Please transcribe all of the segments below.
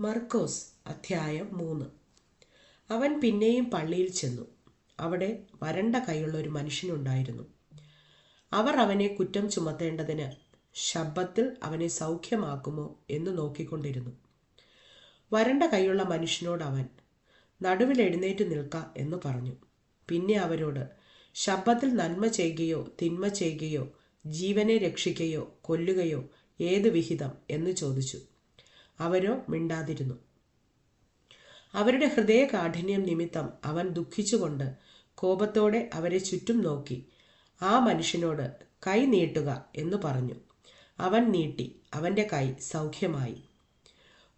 മർക്കോസ് അധ്യായം മൂന്ന്. അവൻ പിന്നെയും പള്ളിയിൽ ചെന്നു. അവിടെ വരണ്ട കൈയുള്ള ഒരു മനുഷ്യനുണ്ടായിരുന്നു. അവർ അവനെ കുറ്റം ചുമത്തേണ്ടതിന് ശബ്ദത്തിൽ അവനെ സൗഖ്യമാക്കുമോ എന്ന് നോക്കിക്കൊണ്ടിരുന്നു. വരണ്ട കൈയുള്ള മനുഷ്യനോട് അവൻ നടുവിൽ എഴുന്നേറ്റ് നിൽക്ക എന്ന് പറഞ്ഞു. പിന്നെ അവരോട് ശബ്ദത്തിൽ നന്മ ചെയ്യുകയോ തിന്മ ചെയ്യുകയോ ജീവനെ രക്ഷിക്കുകയോ കൊല്ലുകയോ ഏത് വിഹിതം? എന്ന് ചോദിച്ചു. അവരോ മിണ്ടാതിരുന്നു. അവരുടെ ഹൃദയ കാഠിന്യം നിമിത്തം അവൻ ദുഃഖിച്ചുകൊണ്ട് കോപത്തോടെ അവരെ ചുറ്റും നോക്കി. ആ മനുഷ്യനോട് കൈ നീട്ടുക എന്ന് പറഞ്ഞു. അവൻ നീട്ടി. അവന്റെ കൈ സൗഖ്യമായി.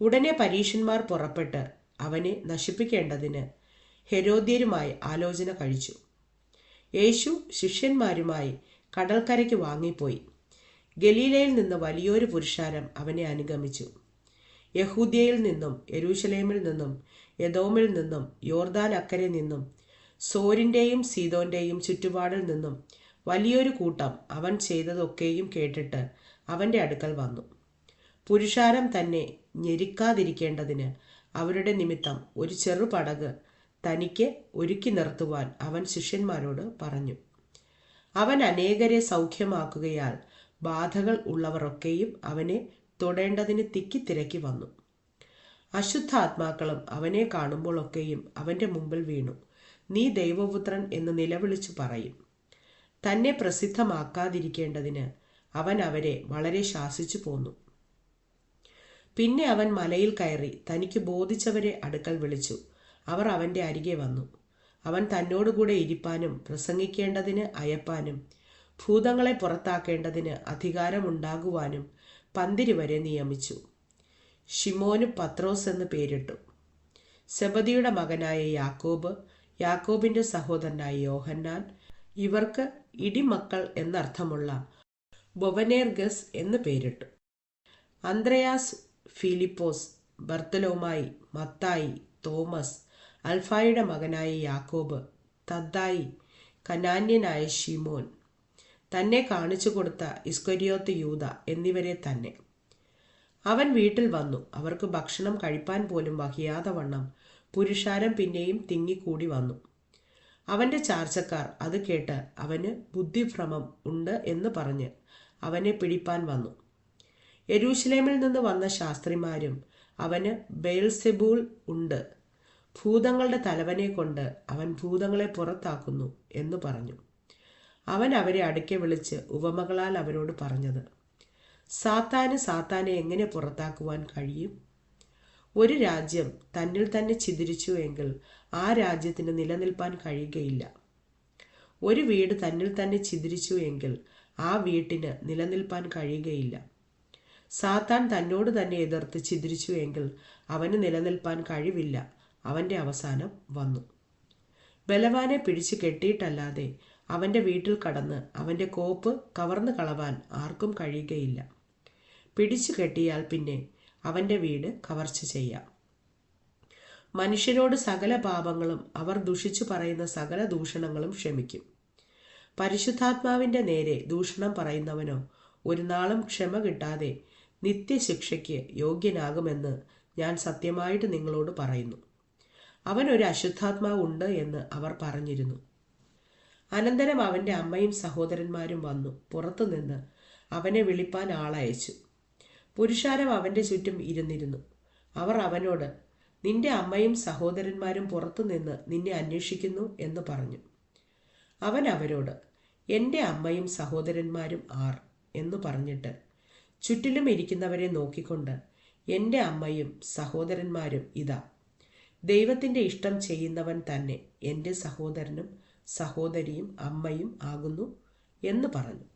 ഉടനെ പരീഷന്മാർ പുറപ്പെട്ട് അവനെ നശിപ്പിക്കേണ്ടതിന് ഹെരോദ്യരുമായി ആലോചന കഴിച്ചു. യേശു ശിഷ്യന്മാരുമായി കടൽക്കരയ്ക്ക് വാങ്ങിപ്പോയി. ഗലീലയിൽ നിന്ന് വലിയൊരു പുരുഷാരം അവനെ അനുഗമിച്ചു. യഹൂദ്യയിൽ നിന്നും യെരൂശലേമിൽ നിന്നും യദോമിൽ നിന്നും യോർദാൻ അക്കരെ നിന്നും സോരിന്റെയും സീതോന്റെയും ചുറ്റുപാടിൽ നിന്നും വലിയൊരു കൂട്ടം അവൻ ചെയ്തതൊക്കെയും കേട്ടിട്ട് അവന്റെ അടുക്കൽ വന്നു. പുരുഷാരം തന്നെ ഞെരിക്കാതിരിക്കേണ്ടതിന് അവരുടെ നിമിത്തം ഒരു ചെറുപടക് തനിക്ക് ഒരുക്കി നിർത്തുവാൻ അവൻ ശിഷ്യന്മാരോട് പറഞ്ഞു. അവൻ അനേകരെ സൗഖ്യമാക്കുകയാൽ ബാധകൾ ഉള്ളവരൊക്കെയും അവനെ തൊടേണ്ടതിന് തിക്കിത്തിരക്കി വന്നു. അശുദ്ധാത്മാക്കളും അവനെ കാണുമ്പോഴൊക്കെയും അവന്റെ മുമ്പിൽ വീണു. നീ ദൈവപുത്രൻ എന്ന് നിലവിളിച്ചു പറയും. തന്നെ പ്രസിദ്ധമാക്കാതിരിക്കേണ്ടതിന് അവൻ അവരെ വളരെ ശാസിച്ചു പോന്നു. പിന്നെ അവൻ മലയിൽ കയറി തനിക്ക് ബോധിച്ചവരെ അടുക്കൽ വിളിച്ചു. അവർ അവന്റെ അരികെ വന്നു. അവൻ തന്നോടുകൂടെ ഇരിപ്പാനും പ്രസംഗിക്കേണ്ടതിന് അയപ്പാനും ഭൂതങ്ങളെ പുറത്താക്കേണ്ടതിന് അധികാരമുണ്ടാകുവാനും പന്തിരി വരെ നിയമിച്ചു. ഷിമോന് പത്രോസ് എന്ന് പേരിട്ടു. സെബദിയുടെ മകനായ യാക്കോബ് യാക്കോബിന്റെ സഹോദരനായ യോഹന്നാൻ ഇവർക്ക് ഇടിമക്കൾ എന്നർത്ഥമുള്ള ബൊവനേർഗസ് എന്ന് പേരിട്ടു. അന്ത്രയാസ് ഫിലിപ്പോസ് ബർത്തലോമായി മത്തായി തോമസ് അൽഫായുടെ മകനായ യാക്കോബ് തദ്ദായി കനാന്യനായ ഷിമോൻ തന്നെ കാണിച്ചു കൊടുത്ത ഇസ്കൊരിയോത്ത് യൂത എന്നിവരെ തന്നെ. അവൻ വീട്ടിൽ വന്നു. അവർക്ക് ഭക്ഷണം കഴിപ്പാൻ പോലും വഹിയാതെ വണ്ണം പുരുഷാരം പിന്നെയും തിങ്ങിക്കൂടി വന്നു. അവന്റെ ചാർച്ചക്കാർ അത് കേട്ട് അവന് ബുദ്ധിഭ്രമം ഉണ്ട് എന്ന് പറഞ്ഞ് അവനെ പിടിപ്പാൻ വന്നു. യരൂഷലേമിൽ നിന്ന് വന്ന ശാസ്ത്രിമാരും അവന് ബെയിൽസെബൂൾ ഉണ്ട്. ഭൂതങ്ങളുടെ തലവനെ കൊണ്ട് അവൻ ഭൂതങ്ങളെ പുറത്താക്കുന്നു എന്ന് പറഞ്ഞു. അവൻ അവരെ അടുക്കെ വിളിച്ച് ഉപമകളാൽ അവരോട് പറഞ്ഞത് സാത്താന് സാത്താനെ എങ്ങനെ പുറത്താക്കുവാൻ കഴിയും? ഒരു രാജ്യം തന്നിൽ തന്നെ ചിതിരിച്ചു എങ്കിൽ ആ രാജ്യത്തിന് നിലനിൽപ്പാൻ കഴിയുകയില്ല. ഒരു വീട് തന്നിൽ തന്നെ ചിതിരിച്ചു എങ്കിൽ ആ വീട്ടിന് നിലനിൽപ്പാൻ കഴിയുകയില്ല. സാത്താൻ തന്നോട് തന്നെ എതിർത്ത് ചിതിരിച്ചു എങ്കിൽ അവന് നിലനിൽപ്പാൻ കഴിവില്ല. അവന്റെ അവസാനം വന്നു. ബലവാനെ പിടിച്ചു കെട്ടിയിട്ടല്ലാതെ അവന്റെ വീട്ടിൽ കടന്ന് അവന്റെ കോപ്പ് കവർന്നു കളവാൻ ആർക്കും കഴിയുകയില്ല. പിടിച്ചു കെട്ടിയാൽ പിന്നെ അവന്റെ വീട് കവർച്ച ചെയ്യാം. മനുഷ്യരോട് സകല പാപങ്ങളും അവർ ദുഷിച്ചു പറയുന്ന സകല ദൂഷണങ്ങളും ക്ഷമിക്കും. പരിശുദ്ധാത്മാവിന്റെ നേരെ ദൂഷണം പറയുന്നവനോ ഒരു നാളും ക്ഷമ കിട്ടാതെ നിത്യശിക്ഷയ്ക്ക് യോഗ്യനാകുമെന്ന് ഞാൻ സത്യമായിട്ട് നിങ്ങളോട് പറയുന്നു. അവൻ ഒരു എന്ന് അവർ പറഞ്ഞിരുന്നു. അനന്തരം അവന്റെ അമ്മയും സഹോദരന്മാരും വന്നു. പുറത്തുനിന്ന് അവനെ വിളിപ്പാൻ ആളയച്ചു. പുരുഷാരം അവന്റെ ചുറ്റും ഇരുന്നിരുന്നു. അവർ അവനോട് നിന്റെ അമ്മയും സഹോദരന്മാരും പുറത്തുനിന്ന് നിന്നെ അന്വേഷിക്കുന്നു എന്ന് പറഞ്ഞു. അവൻ അവരോട് എന്റെ അമ്മയും സഹോദരന്മാരും ആർ എന്ന് പറഞ്ഞിട്ട് ചുറ്റിലും ഇരിക്കുന്നവരെ നോക്കിക്കൊണ്ട് എന്റെ അമ്മയും സഹോദരന്മാരും ഇതാ. ദൈവത്തിന്റെ ഇഷ്ടം ചെയ്യുന്നവൻ തന്നെ എന്റെ സഹോദരനും സഹോദരിയും അമ്മയും ആകുന്നു എന്ന് പറഞ്ഞു.